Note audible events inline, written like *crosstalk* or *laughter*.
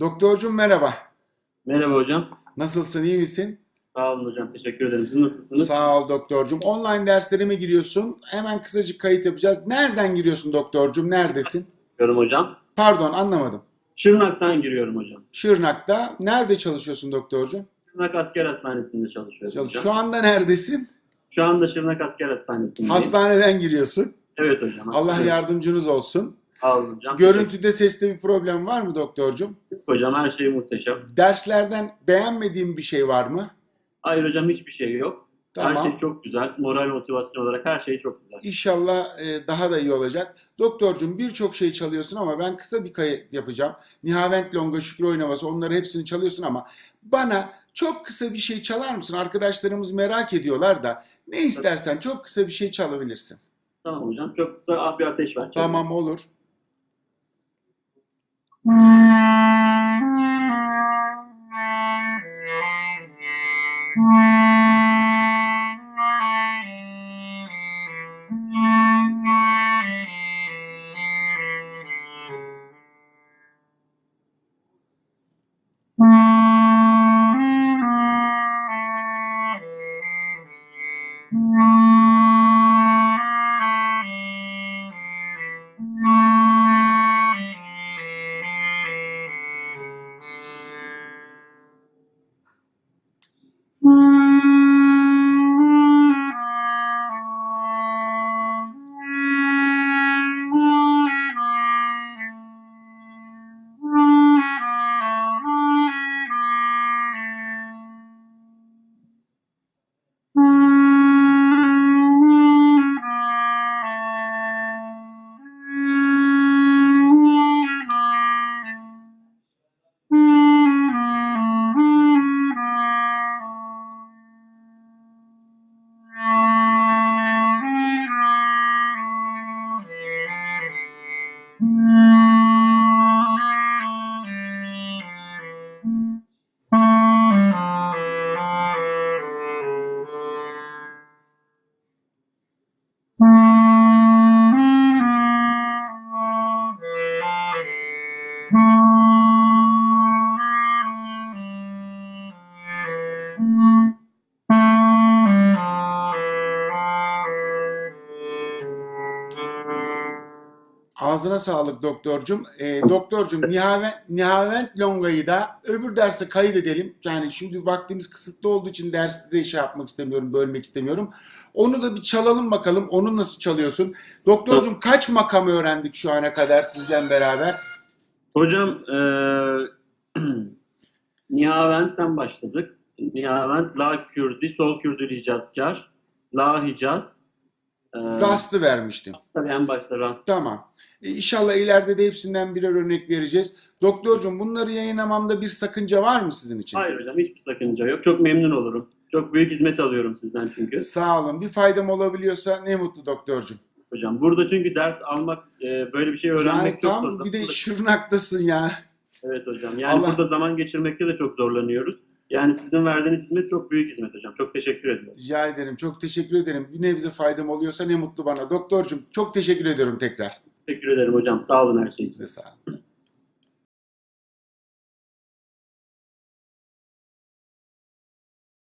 Doktorcum merhaba. Merhaba hocam. Nasılsın, iyi misin? Sağ olun hocam. Teşekkür ederim. Siz nasılsınız? Sağ ol doktorcum. Online derslere mi giriyorsun? Hemen kısacık kayıt yapacağız. Nereden giriyorsun doktorcum? Neredesin? Giriyorum hocam. Pardon anlamadım. Şırnak'tan giriyorum hocam. Şırnak'ta. Nerede çalışıyorsun doktorcum? Şırnak Asker Hastanesi'nde çalışıyorum Çalış. hocam. Şu anda neredesin? Şu anda Şırnak Asker Hastanesi'ndeyim. Hastaneden giriyorsun. Evet hocam. Allah yardımcınız olsun. Sağ olun hocam. Görüntüde seste bir problem var mı doktorcum? Teşekkür- Hocam her şey muhteşem. Derslerden beğenmediğin bir şey var mı? Hayır hocam hiçbir şey yok. Her Tamam. şey çok güzel. Moral motivasyon olarak her şey çok güzel. İnşallah e, daha da iyi olacak. Doktorcum birçok şey çalıyorsun ama ben kısa bir kayıt yapacağım. Nihavent Longa, Şükrü Oynavası onları hepsini çalıyorsun ama bana çok kısa bir şey çalar mısın? Arkadaşlarımız merak ediyorlar da ne istersen çok kısa bir şey çalabilirsin. Tamam hocam. Çok kısa ah bir ateş var. Tamam olur. Mm. Ağzına sağlık doktorcum. E, doktorcum Nihavent, Nihavent Longa'yı da öbür derse kaydedelim. Yani şimdi vaktimiz kısıtlı olduğu için derste de şey yapmak istemiyorum, bölmek istemiyorum. Onu da bir çalalım bakalım. Onu nasıl çalıyorsun? Doktorcum kaç makam öğrendik şu ana kadar sizden beraber? Hocam eee *clears throat* Nihavent'ten başladık. Nihavent, La Kürdi, Sol Kürdü Hicazkar, La Hicaz. Rastı vermiştim. Tabii en başta rast. Tamam. E, inşallah ileride de hepsinden birer örnek vereceğiz. Doktorcum bunları yayınlamamda bir sakınca var mı sizin için? Hayır hocam hiçbir sakınca yok. Çok memnun olurum. Çok büyük hizmet alıyorum sizden çünkü. Sağ olun. Bir faydam olabiliyorsa ne mutlu doktorcum. Hocam burada çünkü ders almak, eee, böyle bir şey öğrenmek Yani çok tam zor. bir de şırnaktasın ya. Evet hocam. Yani Allah- burada zaman geçirmekte de çok zorlanıyoruz. Yani sizin verdiğiniz hizmet çok büyük hizmet hocam. Çok teşekkür ediyorum. Rica ederim. Çok teşekkür ederim. Bir nebze faydam oluyorsa ne mutlu bana. Doktorcum çok teşekkür ediyorum tekrar. Teşekkür ederim hocam. Sağ olun her şey için. Size sağ olun.